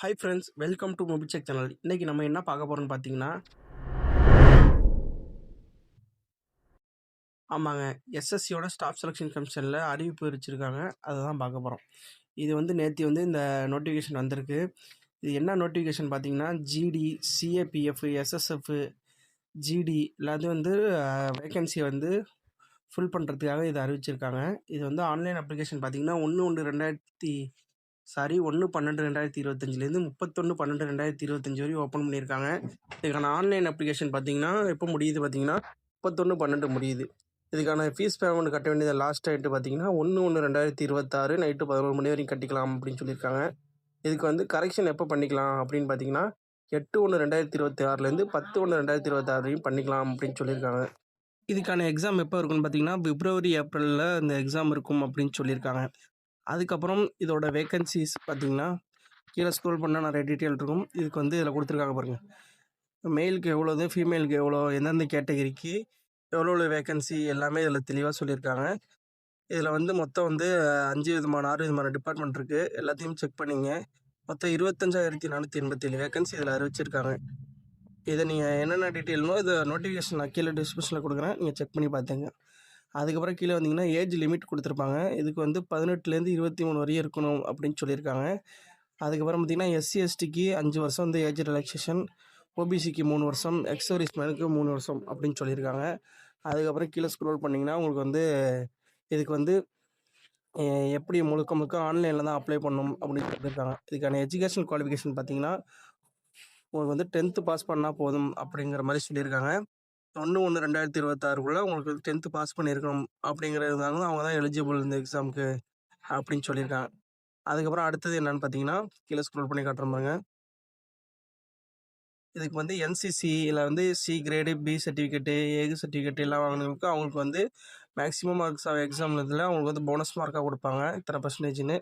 Hi friends welcome to மொபிச்செக் channel இன்றைக்கி நம்ம என்ன பார்க்க போகிறோம்னு பார்த்தீங்கன்னா ஆமாங்க எஸ்எஸ்சியோட ஸ்டாஃப் செலெக்ஷன் கமிஷனில் அறிவிப்பு வச்சுருக்காங்க அதை தான் பார்க்க போகிறோம் இது வந்து நேற்று வந்து இந்த நோட்டிஃபிகேஷன் வந்திருக்கு. இது என்ன நோட்டிஃபிகேஷன் பார்த்தீங்கன்னா ஜிடி சிஏபிஎஃப் எஸ்எஸ்எஃப் ஜிடி எல்லாத்தையும் வந்து வேகன்சியை வந்து ஃபில் பண்ணுறதுக்காக இதை அறிவிச்சிருக்காங்க. இது வந்து ஆன்லைன் அப்ளிகேஷன் பார்த்தீங்கன்னா ஒன்று ஒன்று ரெண்டாயிரத்தி சாரி ஒன்று பன்னெண்டு ரெண்டாயிரத்தி இருபத்தஞ்சிலேருந்து முப்பத்தொன்று பன்னெண்டு ரெண்டாயிரத்தி இருபத்தஞ்சி வரையும் ஓப்பன் பண்ணியிருக்காங்க. இதுக்கான ஆன்லைன் அப்ளிகேஷன் பார்த்தீங்கன்னா எப்போ முடியுது பார்த்தீங்கன்னா முப்பத்தொன்று பன்னெண்டு முடியுது. இதுக்கான ஃபீஸ் பேமெண்ட் கட்ட வேண்டியது லாஸ்ட் டேட்டு பார்த்தீங்கன்னா ஒன்று ஒன்று ரெண்டாயிரத்தி இருபத்தாறு நைட்டு பதினோரு மணி வரைக்கும் கட்டிக்கலாம் அப்படின்னு சொல்லியிருக்காங்க. இதுக்கு வந்து கரெக்ஷன் எப்போ பண்ணிக்கலாம் அப்படின்னு பார்த்தீங்கன்னா எட்டு ஒன்று ரெண்டாயிரத்தி இருபத்தி ஆறுலேருந்து பத்து ஒன்று ரெண்டாயிரத்தி இருபத்தாறு வரையும் பண்ணிக்கலாம் அப்படின்னு சொல்லியிருக்காங்க. இதுக்கான எக்ஸாம் எப்போ இருக்குன்னு பார்த்தீங்கன்னா பிப்ரவரி ஏப்ரலில் இந்த எக்ஸாம் இருக்கும் அப்படின்னு சொல்லியிருக்காங்க. அதுக்கப்புறம் இதோட வேக்கன்சிஸ் பார்த்தீங்கன்னா கீழே ஸ்க்ரோல் பண்ணால் நிறைய டீட்டெயில் இருக்கும். இதுக்கு வந்து இதில் கொடுத்துருக்காங்க பாருங்கள் மெயிலுக்கு எவ்வளோது ஃபீமேலுக்கு எவ்வளோ எந்தெந்த கேட்டகரிக்கு எவ்வளோ எவ்வளோ வேக்கன்சி எல்லாமே இதில் தெளிவாக சொல்லியிருக்காங்க. இதில் வந்து மொத்தம் வந்து அஞ்சு விதமான ஆறு விதமான டிபார்ட்மெண்ட் இருக்குது எல்லாத்தையும் செக் பண்ணிங்க. மொத்தம் இருபத்தஞ்சாயிரத்தி நானூற்றி எண்பத்தேழு வேகன்சி இதில் அறிவிச்சிருக்காங்க. இதை நீங்கள் என்னென்ன டீட்டெயில்னோ இதை நோட்டிஃபிகேஷன் நான் கீழே டிஸ்கிரிப்ஷனில் கொடுக்குறேன். நீங்கள் செக் பண்ணி பார்த்துங்க. அதுக்கப்புறம் கீழே வந்தீங்கன்னா ஏஜ் லிமிட் கொடுத்துருப்பாங்க. இதுக்கு வந்து பதினெட்டுலேருந்து இருபத்தி மூணு வரையும் இருக்கணும் அப்படின்னு சொல்லியிருக்காங்க. அதுக்கப்புறம் பார்த்தீங்கன்னா எஸ்சி எஸ்டிக்கு அஞ்சு வருஷம் வந்து ஏஜ் ரிலாக்ஸேஷன் ஓபிசிக்கு மூணு வருஷம் எக்ஸோரிஸ் மேனுக்கு மூணு வருஷம் அப்படின்னு சொல்லியிருக்காங்க. அதுக்கப்புறம் கீழே ஸ்க்ரோல் பண்ணிங்கன்னா உங்களுக்கு வந்து இதுக்கு வந்து எப்படி முழுக்க முழுக்க ஆன்லைனில் தான் அப்ளை பண்ணணும் அப்படின்னு சொல்லியிருக்காங்க. இதுக்கான எஜுகேஷன் குவாலிஃபிகேஷன் பார்த்தீங்கன்னா உங்களுக்கு வந்து டென்த்து பாஸ் பண்ணால் போதும் அப்படிங்கிற மாதிரி சொல்லியிருக்காங்க. ஒன்று ஒன்று ரெண்டாயிரத்தி இருபத்தாறுக்குள்ளே உங்களுக்கு டென்த்து பாஸ் பண்ணியிருக்கணும் அப்படிங்கிறதுனால அவங்க தான் எலிஜிபிள் இந்த எக்ஸாமுக்கு அப்படின்னு சொல்லியிருக்காங்க அதுக்கப்புறம் அடுத்தது என்னென்னு பார்த்தீங்கன்னா கீழே ஸ்க்ரோல் பண்ணி காட்டுறாங்க இதுக்கு வந்து என்சிசியில் வந்து சி கிரேடு பி சர்டிஃபிகேட்டு ஏகு சர்டிஃபிகேட் எல்லாம் வாங்கினவங்களுக்கு அவங்களுக்கு வந்து மேக்ஸிமம் மார்க்ஸ் எக்ஸாம் இதில் அவங்களுக்கு வந்து போனஸ் மார்க்காக கொடுப்பாங்க. இத்தனை பர்சன்டேஜ்னு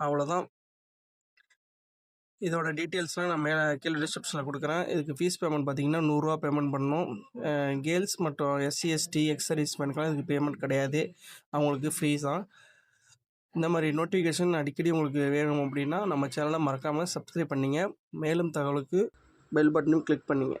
அவ்வளோதான் இதோட டீட்டெயில்ஸ்லாம் நான் மேலே கீழே டிஸ்கிரிப்ஷனில் கொடுக்குறேன். இதுக்கு ஃபீஸ் பேமெண்ட் பார்த்தீங்கன்னா நூறுரூவா பேமெண்ட் பண்ணணும் கேர்ள்ஸ் மற்றும் எஸ்சி எஸ்டி எக்ஸ் சர்வீஸ்மேனுக்குலாம் இதுக்கு பேமெண்ட் கிடையாது. அவங்களுக்கு ஃப்ரீ தான். இந்த மாதிரி நோட்டிஃபிகேஷன் அடிக்கடி உங்களுக்கு வேணும் அப்படின்னா நம்ம சேனலை மறக்காமல் சப்ஸ்கிரைப் பண்ணிங்க. மேலும் தகவலுக்கு பெல் பட்டனும் கிளிக் பண்ணிங்க.